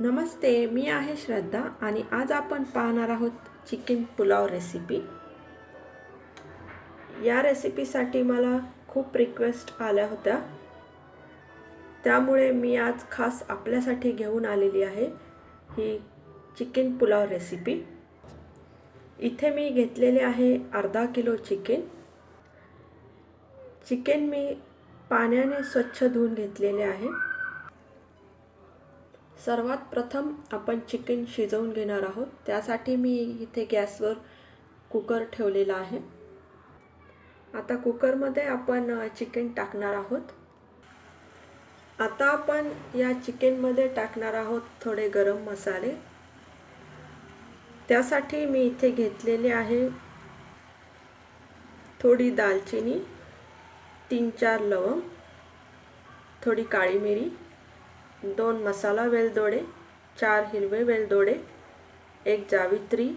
नमस्ते मी आहे श्रद्धा आणि आज आपण पाहणार आहोत चिकन पुलाव रेसिपी या रेसिपीसाठी मला खूप रिक्वेस्ट आल्या होत्या. त्यामुळे मी आज खास आपल्यासाठी घेऊन आलेली आहे ही चिकन पुलाव रेसिपी इथे मी घेतलेले आहे अर्धा किलो चिकन. चिकन मी पाण्याने स्वच्छ धुवून घेतलेले आहे. सर्वात प्रथम आपण चिकन शिजवून घेणार आहोत. त्यासाठी मी इथे गॅसवर कुकर ठेवलेला आहे. आता कुकरमध्ये आपण चिकन टाकणार आहोत. आता आपण या चिकनमध्ये टाकणार आहोत थोडे गरम मसाले. त्यासाठी मी इथे घेतलेले आहे थोडी दालचिनी तीन चार लवंग थोडी काळी मिरी दोन मसाला वेलदोडे चार हिरवे वेलदोडे एक जावित्री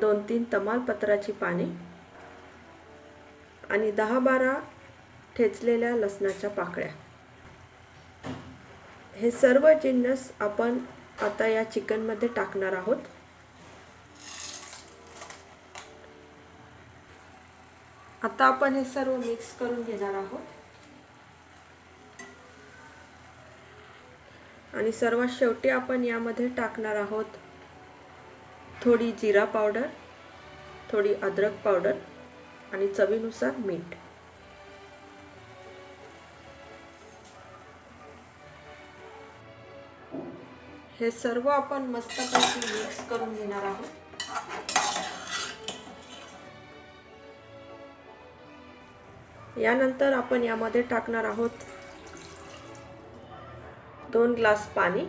दोन तीन तमालपत्राची पाने आणि दहा बारा ठेचलेल्या लसणाच्या पाकळ्या. हे सर्व जिन्नस आपण आता या चिकनमध्ये टाकणार आहोत. आता आपण हे सर्व मिक्स करून घेणार आहोत. आणि सर्वात शेवटी आपण यामध्ये टाकणार आहोत थोडी जिरा पावडर थोडी अद्रक पावडर आणि चवीनुसार मीठ. हे सर्व आपण मस्तपैकी मिक्स करून घेणार आहोत. यानंतर आपण यामध्ये टाकणार आहोत दोन ग्लास पाणी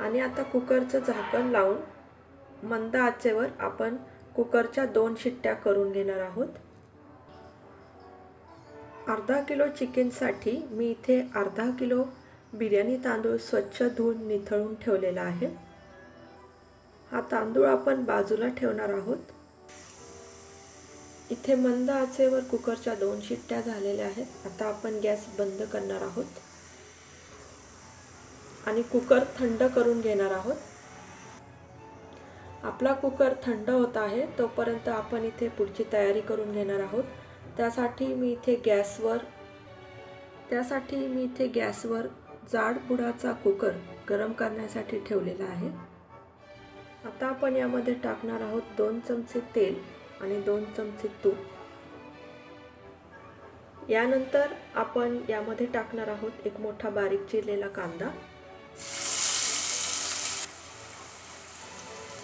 आणि आता कुकरचं झाकण लावून मंद आचेवर आपण कुकरच्या दोन शिट्ट्या करून घेणार आहोत. अर्धा किलो चिकनसाठी मी इथे अर्धा किलो बिर्याणी तांदूळ स्वच्छ धुवून निथळून ठेवलेला आहे. हा तांदूळ आपण बाजूला ठेवणार आहोत. इथे मंद आचेवर कुकरच्या दोन शिट्ट्या झालेल्या आहेत. आता आपण गॅस बंद करणार आहोत. आणि कुकर थंड करून घेणार आहोत. आपला कुकर थंड होत आहे तोपर्यंत आपण इथे पुढची तयारी करून घेणार आहोत. त्यासाठी मी इथे गॅसवर त्यासाठी मी इथे गॅसवर जाड बुडाचा कुकर गरम करण्यासाठी ठेवलेला आहे. आता आपण यामध्ये टाकणार आहोत दोन चमचे तेल. आणि दोन चमचे तूप. यानंतर आपण यामध्ये टाकणार आहोत एक मोठा बारीक चिरलेला कांदा.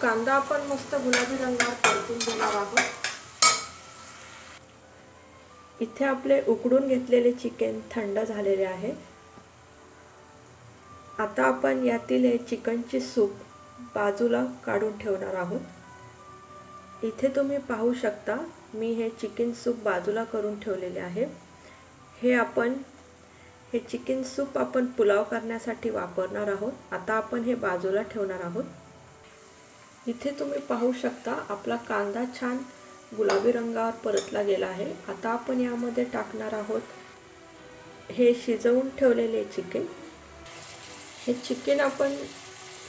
कांदा आपण मस्त गुलाबी रंगावर परतून घेणार आहोत. इथे आपले उकडून घेतलेले चिकन थंड झालेले आहे. आता आपण यातील चिकनची सूप बाजूला काढून ठेवणार आहोत. इथे तुम्ही पाहू शकता मी हे चिकन सूप बाजूला करून ठेवलेले आहे. हे आपण हे चिकन सूप आपण पुलाव करण्यासाठी वापरणार आहोत. आता आपण हे बाजूला ठेवणार आहोत. इथे तुम्ही पाहू शकता आपला कांदा छान गुलाबी रंगावर परतला गेला आहे. आता आपण यामध्ये टाकणार आहोत हे शिजवून ठेवलेले चिकन हे चिकन आपण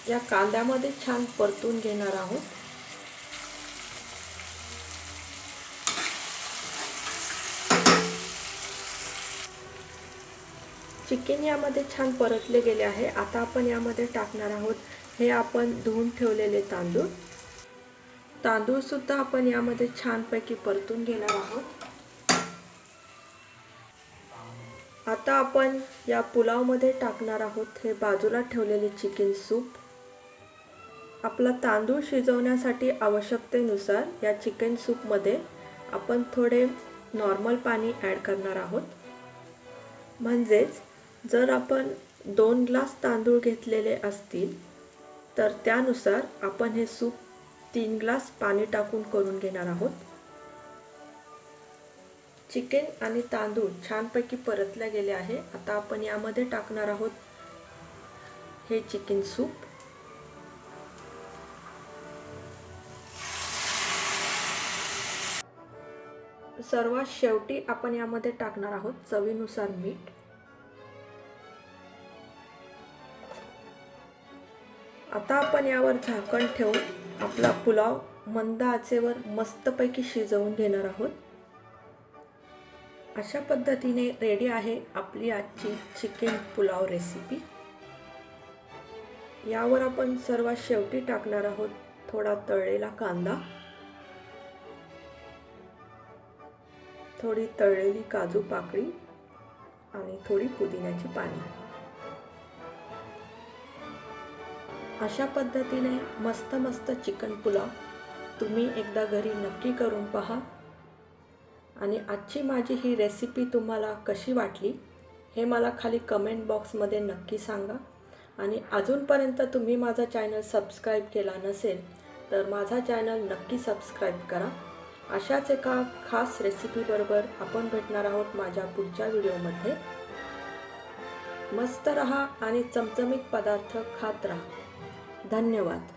या कांद्यामध्ये छान परतून घेणार आहोत. चिकन यामध्ये छान परतले गेले आहे. आता आपण यामध्ये टाकणार आहोत. हे आपण धुवून ठेवलेले तांदूळ. तांदूळ सुद्धा आपण यामध्ये छानपैकी परतून घेणार आहोत. आता आपण या पुलावमध्ये टाकणार आहोत. हे बाजूला ठेवलेले चिकन सूप. आपला तांदूळ शिजवण्यासाठी आवश्यकतेनुसार या चिकन सूपमध्ये आपण थोडे नॉर्मल पाणी ॲड करणार आहोत. म्हणजेच जर आपण दोन ग्लास तांदूळ घेतलेले असतील तर त्यानुसार आपण हे सूप तीन ग्लास पाणी टाकून करून घेणार आहोत. चिकन आणि तांदूळ छानपैकी परतल्या गेले आहे. आता आपण यामध्ये टाकणार आहोत हे चिकन सूप. सर्वात शेवटी आपण यामध्ये टाकणार आहोत चवीनुसार मीठ. आता आपण यावर झाकण ठेवून आपला पुलाव मंद आचेवर मस्तपैकी शिजवून घेणार आहोत. अशा पद्धतीने रेडी आहे आपली आजची चिकन पुलाव रेसिपी यावर आपण सर्वात शेवटी टाकणार आहोत थोडा तळलेला कांदा. थोडी तळलेली काजू पाकळी आणि थोडी पुदिन्याची पाने. अशा पद्धतीने मस्त मस्त चिकन पुलाव तुम्ही एकदा घरी नक्की करून पहा. आणि आजची माझी ही रेसिपी तुम्हाला कशी वाटली हे मला खाली कमेंट बॉक्समध्ये नक्की सांगा. आणि अजूनपर्यंत तुम्ही माझा चॅनल सबस्क्राईब केला नसेल तर माझा चॅनल नक्की सबस्क्राईब करा. अशाच एका खास रेसिपीबरोबर आपण भेटणार आहोत माझ्या पुढच्या व्हिडिओमध्ये मस्त रहा आणि चमचमीत पदार्थ खात राहा. धन्यवाद.